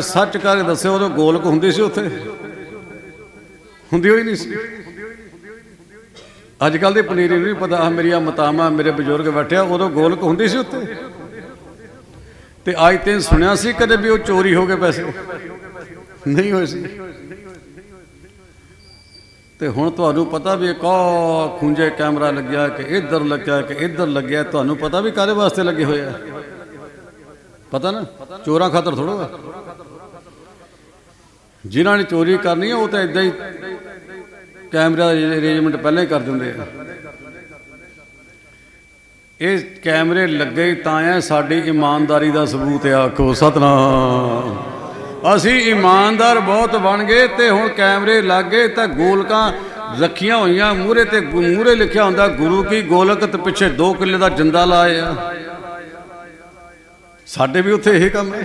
ਸੱਚ ਕਰਕੇ ਦੱਸਿਓ ਉਦੋਂ ਗੋਲਕ ਹੁੰਦੀ ਸੀ ਉੱਥੇ? ਹੁੰਦੀ ਹੋਈ ਨਹੀਂ ਸੀ। ਅੱਜ ਕੱਲ ਦੀ ਪਨੀਰੀ ਨੂੰ ਨਹੀਂ ਪਤਾ, ਆਹ ਮੇਰੀਆਂ ਮਤਾਵਾਂ, ਮੇਰੇ ਬਜ਼ੁਰਗ ਬੈਠਿਆ ਉਦੋਂ ਗੋਲਕ ਹੁੰਦੀ ਸੀ ਉੱਥੇ? ਤੇ ਅੱਜ ਤੇ ਸੁਣਿਆ ਸੀ ਕਦੇ ਵੀ ਉਹ ਚੋਰੀ ਹੋ ਗਏ ਪੈਸੇ? ਨਹੀਂ ਹੋਏ ਸੀ। ਤੇ ਹੁਣ ਤੁਹਾਨੂੰ ਪਤਾ ਵੀ ਇੱਕ ਖੁੰਝੇ ਕੈਮਰਾ ਲੱਗਿਆ ਕਿ ਇੱਧਰ ਲੱਗਿਆ ਕਿ ਇੱਧਰ ਲੱਗਿਆ, ਤੁਹਾਨੂੰ ਪਤਾ ਵੀ ਕਾਹਦੇ ਵਾਸਤੇ ਲੱਗੇ ਹੋਏ ਆ? ਪਤਾ ਨਾ? ਚੋਰਾਂ ਖਾਤਰ ਥੋੜਾ ਜਿਨ੍ਹਾਂ ਨੇ ਚੋਰੀ ਕਰਨੀ ਆ, ਉਹ ਤਾਂ ਇਦਾਂ ਹੀ ਕੈਮਰਾ ਅਰੇਂਜਮੈਂਟ ਪਹਿਲਾਂ ਹੀ ਕਰ ਦਿੰਦੇ ਆ। ਇਹ ਕੈਮਰੇ ਲੱਗੇ ਤਾਂ ਹੈ ਸਾਡੀ ਇਮਾਨਦਾਰੀ ਦਾ ਸਬੂਤ ਹੈ ਆਖੋ ਸਤਨਾਮ। ਅਸੀਂ ਇਮਾਨਦਾਰ ਬਹੁਤ ਬਣ ਗਏ ਤੇ ਹੁਣ ਕੈਮਰੇ ਲੱਗੇ ਤਾਂ ਗੋਲਕਾਂ ਰੱਖੀਆਂ ਹੋਈਆਂ, ਮੂਹਰੇ ਤੇ ਮੂਹਰੇ ਲਿਖਿਆ ਹੁੰਦਾ, ਗੁਰੂ ਕੀ ਗੋਲਕ ਤੇ ਪਿੱਛੇ 2 ਕਿੱਲੇ ਦਾ ਜਿੰਦਾ ਲਾਏ ਆ ਸਾਡੇ ਵੀ ਉੱਥੇ ਇਹ ਕੰਮ ਹੈ।